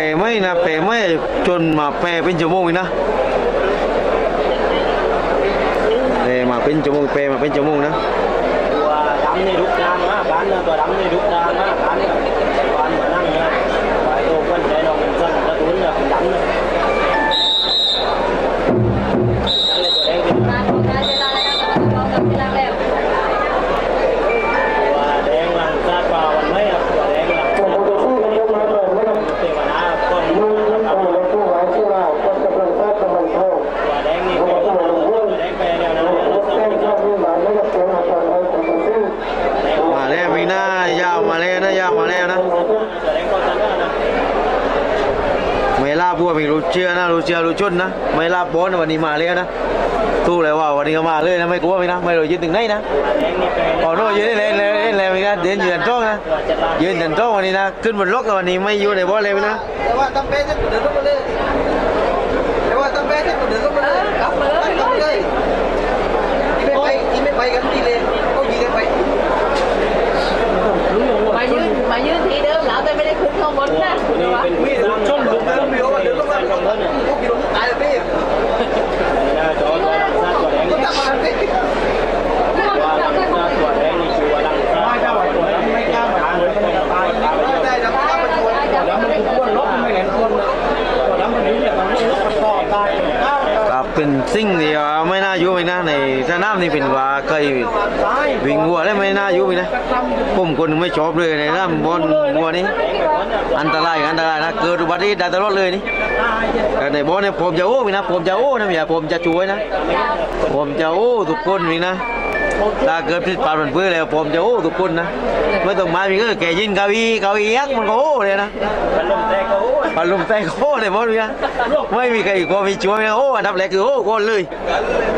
ลไม่นะแปลไม่จนมาแปลเป็นชั่วโมงนะแปลมาเป็นชั่วโมงแปลมาเป็นชั่วโมงนะตัวดำในี่ลุกนานมากบ้านตัวดำในี่ลุกนานมาก นะ ไม่ลาบบอลนะวันนี้มาแล้วนะตู้เลยว่าวันนี้ก็มาเลยนะไม่กลัวไหมนะไม่รู้ยืนถึงไหนนะแดงนี่แปลอ๋อโน่ยืนเลยเลยเลยเลยนะเดินยืนจ้องนะยืนเดินจ้องวันนี้นะขึ้นบนล็อกวันนี้ไม่อยู่ในบอลเลยนะแต่ว่าตั้งเป๊ะจะเดินลงมาเลยแต่ว่าตั้งเป๊ะจะเดินลงมาเลยกลับมาเลยกลับเลยที่ไม่ไปที่ไม่ไปกันทีเลยเขายิงกันไปมายืน มายืนทีเดิมแล้วแต่ไม่ได้ขึ้นข้างบนนะนี่เป็นมีดชนหลุมเดินเดียวเดินลงมาลงมาพวกกิโลตายเลยพี่จอตัวหลังซาตัวแดงก็นี่กลับมาเลยตัวหลังซาตัวแดงนี่คือหลังซาไม่เจ้าตัวแดงไม่กล้ามาเลยก็จะตายได้ดับกลับมาชวนแล้วมันควรลบไม่เห็นควรตัวแล้วมันนี้เนี่ยมันลบมันต่อตายข้าวครับเป็นสิ่งที่ว่าไม่น่าอยู่ไปนะในส นามนี่เป็นว่าเคยวิ่งวัวแล้วไม่น่าอยู่ไปนะผมคนไม่ชอบเลยในนามบอลวัวนี้อันตรายอันตรายนะเกิดอุบัติเหตุได้ตลอดเลยนี่แต่ในบอลเนี่ยผมจะโอ้ไปนะผมจะโอ้นะอย่าผมจะช่วยนะ ผมจะโอ้ทุกคนนี่นะถ้าเกิดผิดพลาดมันเพื่อแล้วผมจะโอ้ทุกคนนะไม่ต้องมาพี่ก็แกยินกาอี้เกาอี้ยักมันก็โอ้เลยนะ มันลมแตกก็โอ้ยปลุมแต่โอ้เลยบอลพี่นะไม่มีใครก็มีช่วยโอ้อันดับแรกคือโอ้คนเลย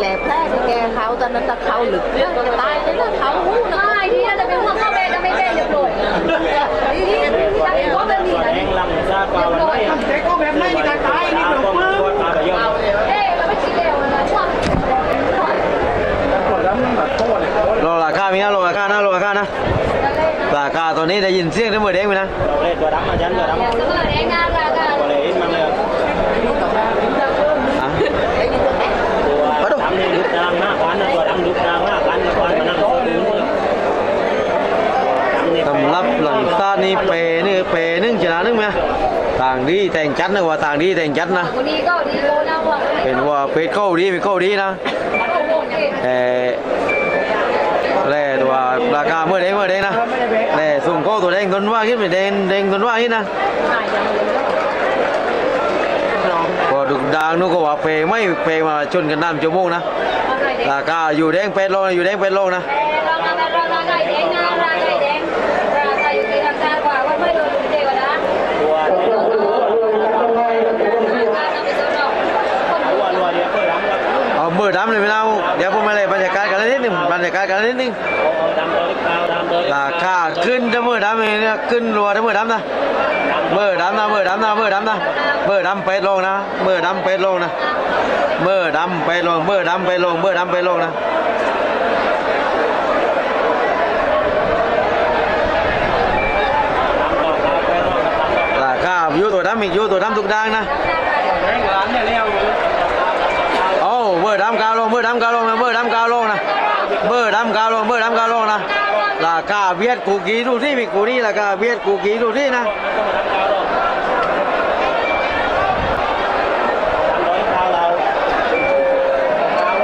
แหลมแรกแกเขาตอนนั้นตะเขาหลึกเรื่องจะตายเลยนะเขาหูนะไอ้ที่จะเป็นหัวเข้าเบจะไม่เบจะปล่อยที่ที่จะเป็นหัวเป็นหนีตัวแดงหลังซาเปล่าไม่แต่ก็แบบนั้นการตายนี่ตาเป็นก็ปื้มันมตาไปเยอะเอ๊ะเราไม่คิดเร็วนะช่วงรอราคามีนะรอราคานะรอราคานะราคาตอนนี้ได้ยินเสียงได้เมื่อเด้งไหมนะเราเล่นตัวดำมาชั้นตัวดำ อย่าเสมอแรงงานละกัน ตัวเลยมันเลย อะ ตัวดำนี่ลุกนางหน้ากันตัวดำลุกนางหน้ากันตัวมันนั่งตัวนึง สำหรับหลังซาดนี่ เปนี่เปนึงชนะนึงไหมต่างดีแต่งจัดนะว่าต่างดีแต่งจัดนะวันนี้ก็ดีโลนะว่าเป็นว่าเป็ดเข้าดีเป็ดเข้าดีนะแต่แร่ตัวราคาเมื่อเด้งเมื่อเด้งนะแร่สุ่มเข้าตัวแดงทนว่าขึ้นไปแดงแดงทนว่าขึ้นนะพอดุดางนู้ก็ว่าเปไม่เปมาชนกันน้ำชั่วโมงนะราคาอยู่แดงเป็ดโลนะอยู่แดงเป็ดโลนะเรามาเรามาไก่แดงนะราไก่แดงราไก่อยู่ที่ทางการกว่าว่าไม่โดนเด็กนะ ตัว การนำไปตัวเราคน ตัวรัวเดียวก็ดำแล้ว เอดำเลยไม่เอาเดี๋ยวผมมาเลยบรรยากาศกันนิดนึงบรรยากาศกันนิดนึงราคาขึ้นจะเมื่อดำเลยเนี่ยขึ้นรัวจะเมื่อดำนะเมื่อดำนะเมื่อดำนะเมื่อดำนะเมื่อดำเป็ดลงนะเมื่อดำเป็ดลงนะเมื่อดำเป็ดลงเมื่อดำเป็ดลงเมื่อดำเป็ดลงนะราคาอยู่ตัวดำอีกอยู่ตัวดำทุกด่างนะ 15 calo 15 calo này 15 calo này 15 calo 15 calo nè. Là cả viết cú ký đủ gì mình cú đi là cả viết cú ký đủ gì nè.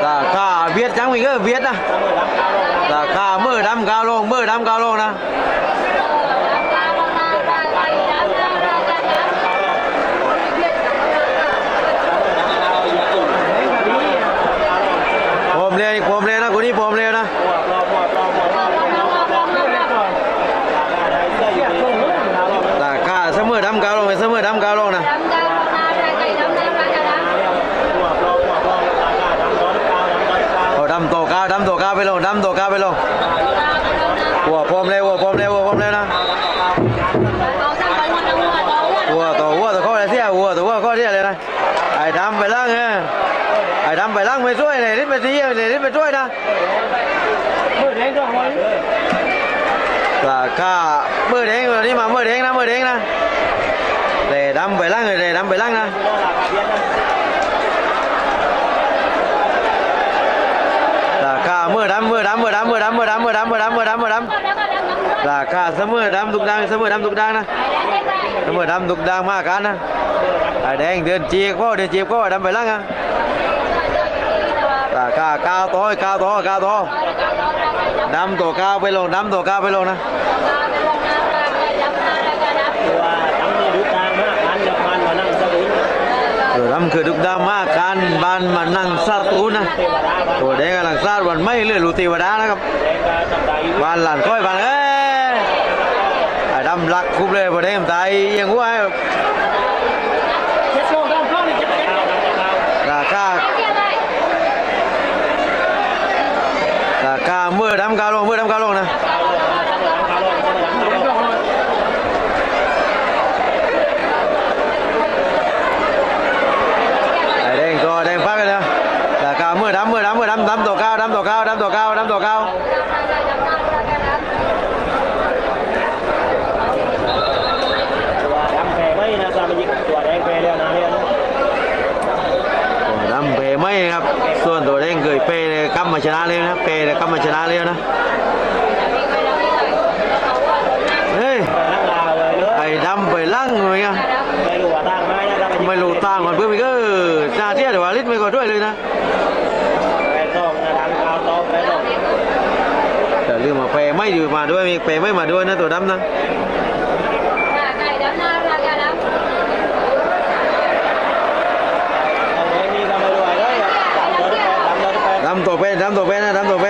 Là cả viết chẳng mình cứ viết nè. Là cả 15 calo 15 calo nè. Cả mười đen rồi đi mà, mười đen ra, mười đen ra. Để đâm bảy lăng rồi, để đâm bảy lăng ra. Là cả mười đâm mười đâm mười đâm mười đâm mười đâm mười đâm mười đâm mười đâm mười đâm Là cả sớm mười đâm đục đang, sớm mười đâm đục đang nè Sớm mười đâm đục đang mà cá nè Là đen tiền chiếc có tiền chiếc có đâm bảy lăng à Là cả cao to cao to cao to. ดำตัวก้าไปลงดำตัวก้าวไปลงนะตัวดำคือดุกดามากการบานมานั่งสัตรูนะตัวแดงกำลังซาดวันไม่เลื่อนลูตีวดานะครับบานหลานค่อยบานเอ้ดำรักคุบเลยพอแดงตายยังหัวไอ้ อยู่มาด้วยมีเปรไม่มาด้วยนะตัวดำนะไก่ดำนาราคาดำดำตัวเป็นดำตัวเป็นนะดำตัวเป็น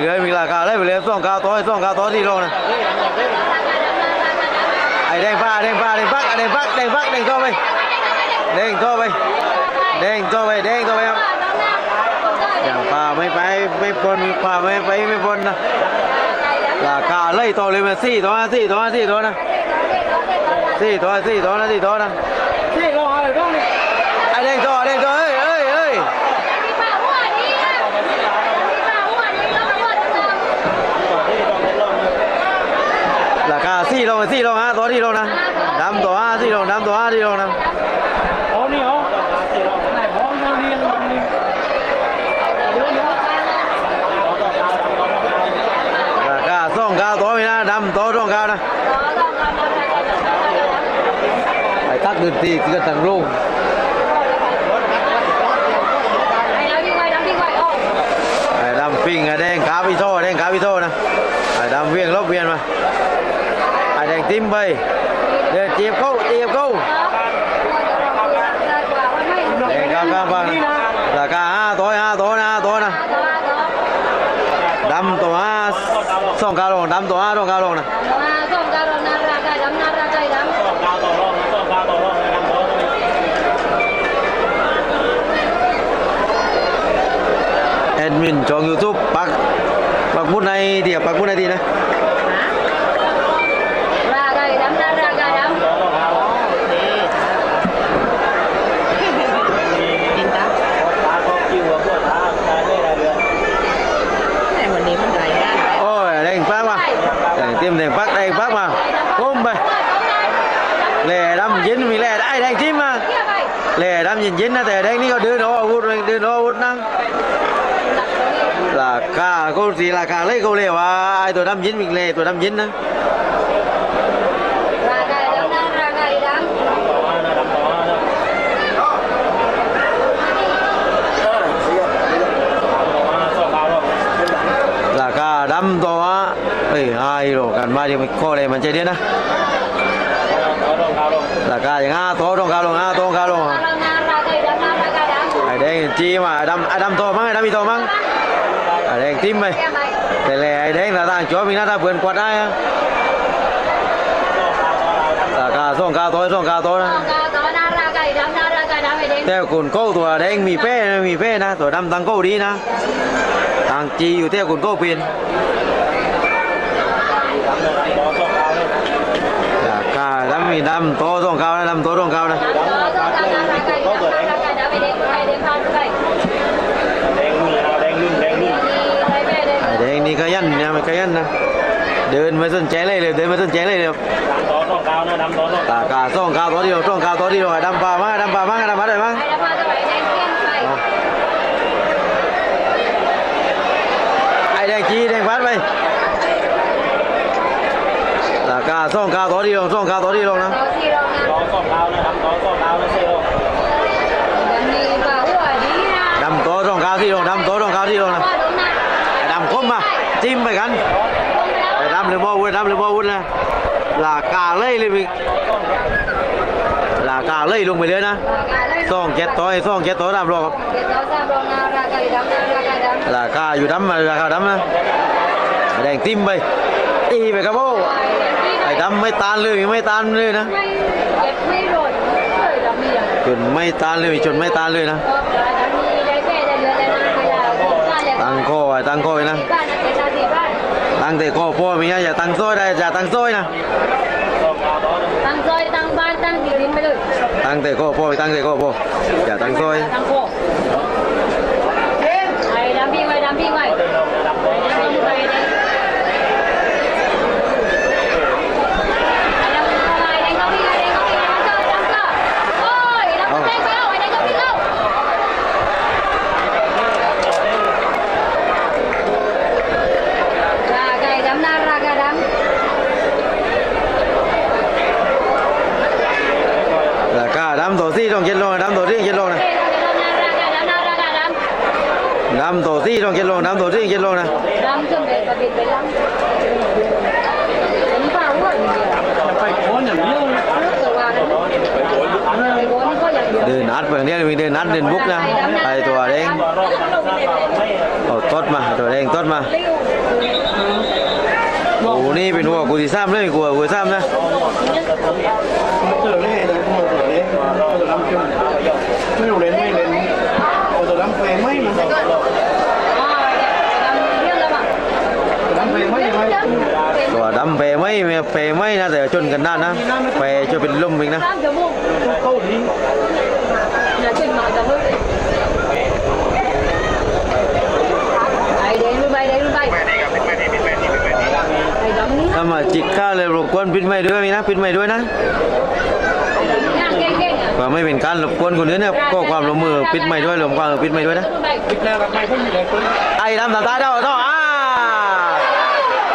gì mình là cả đấy mình lên xong cao tối xong cao tối đi luôn này ấy đèn pha đèn pha đèn vác đèn vác đèn vác đèn co mày đèn co mày đèn co mày đèn co mày em đèn pha mấy phải mấy phần pha mấy phải mấy phần là cả lấy to lên mà xì đó xì đó xì đó nè xì đó xì đó xì đó nè xì đó nè ลงสี่ลงฮะตัวที่ลงนะดำตัวห้าสี่ลงดำตัวห้าที่ลงนะโอ้นี่เหรอไหนพ้องเท่านี้ยังดำนี่ก้าส่งก้าตัวมีนะดำตัวส่งก้านะไปตักดื้อตีก็ตั้งลูก đam pin đen cá vi thô đen cá vi thô nè đam viên lốc viên mà phải thành tim bầy Để tiếp câu, tiếp câu Để cao cao vâng Là dạ cả A à, tối, A tối, A tối nè. Đâm tổ A Xong cao lồn, đâm tổ A xong cao lồn nè. Admin cho YouTube bác bác bút này thì à, bác bút này thì nè. cả cô thì là cả lấy cô lều à ai tuổi năm dính mình lề tuổi năm dính đó là cả đâm to á. Ơi ai rồi cần mai thì mình coi này mình chơi điên á. Là cả gì a to trong cao luôn a to cao luôn. Ai đây chi mà đâm đâm to mắng đâm đi to mắng? đèn tim mày cái lẻ đấy là đang chó mình đã vườn quạt ai cả cả xong cả tối xong cả tối theo cồn câu tuổi đấy mì phê mì phê na tuổi đâm tăng câu đi na. Ăn chi ở theo cồn câu pin dạ, cả đâm mì đâm to xong cao đâm to xong cao đây นี่ขยันนะไม่ขยันนะเดินไม่สนใจเลยเลยเดินไม่สนใจเลยเลย ดำต่อต้องกาวนะดำต่อต้อง ตากาส่งกาวตัวเดียวส่งกาวตัวเดียวไอ้ดำปลามาดำปลามาดำมาได้มั้ง Ada apa tuh kayak dam kian baik. ไอ้แดงจีแดงพัดไปตากาส่งกาวตัวเดียวส่งกาวตัวเดียวนะ Tahu sih dong. ต่อต้องกาวนะดำต่อต้องกาวนะเซโร่ Dan di bawah di na. ดำโตส่งกาวที่ลงดำโตส่งกาวที่ลงนะ ลากาเลยเลยพี่ลากาเลยลงไปเลยนะส่องเจ็ดตัวไอ้ส่องเจ็ดตัวดำรอครับ Kita usah dong nara kayak dam nara kayak dam. ราคาอยู่ดำมาราคาดำนะแดงจิ้มไปตีไปครับโอ้ไอ้ดำไม่ตานเลยไม่ตานเลยนะไม่เก็บไม่หล่นเลยดำมีอะจนไม่ตานเลยจนไม่ตานเลยนะตั้งข้อไว้ตั้งข้อไว้นะ tăng thì cổ phôi mình nhá giờ tăng rồi đây giờ tăng rồi nè. Tăng rồi tăng ba tăng thì đến mấy được. Tăng thì cổ phôi tăng thì cổ phôi. Giờ tăng rồi năm tổ ti trong kia lô năm tổ ti kia lô này. Năm chuẩn nát vàng đen mình đưa nát lên bút nha ai tòa đen. Ồ, tốt mà tòa đen tốt mà. Cú ni bên hùa cú gì sam đấy của của sam nha Hãy subscribe cho không bỏ lỡ ตัวดำเปไม่เปไม่นะแต่ชนกันด้านนะเปจะเป็นลมอีกนะเข้าดีถ้ามาจิกข้าเลยรบกวนปิดไม่ด้วยมีนะปิดไม่ด้วยนะว่าไม่เป็นการรบกวนคนอื่นเนี่ยก็ความร่วมมือปิดไม่ด้วยรวมความปิดไม่ด้วยนะไอ้ดำตาตาเจ้อ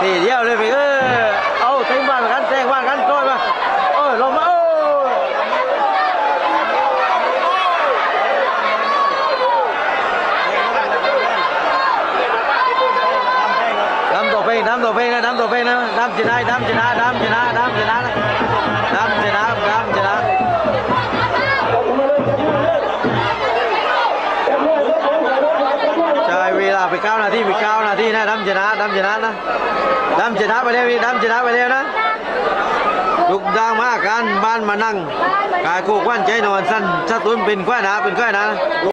ทีเดียวเลยพี่เออเอาเต็งบ้านกันแซงบ้านกันต้อยมาโอ้ยลงมาโอ้ยดำตัวเพลงดำตัวเพลงนะดำตัวเพลงนะดำชนะดำชนะดำชนะดำชนะดำชนะดำชนะใช่เวลา ไปเก้านาทีไปเก้านาทีนะดำชนะดำชนะนะดำชนะไปเร็วพี่ดำชนะไปเร็วนะลุกดังมาการบ้านมานั่งกายกูกวันใจนอนสั้นชะตุนเป็นกว้าหนาเป็นกว้าหนา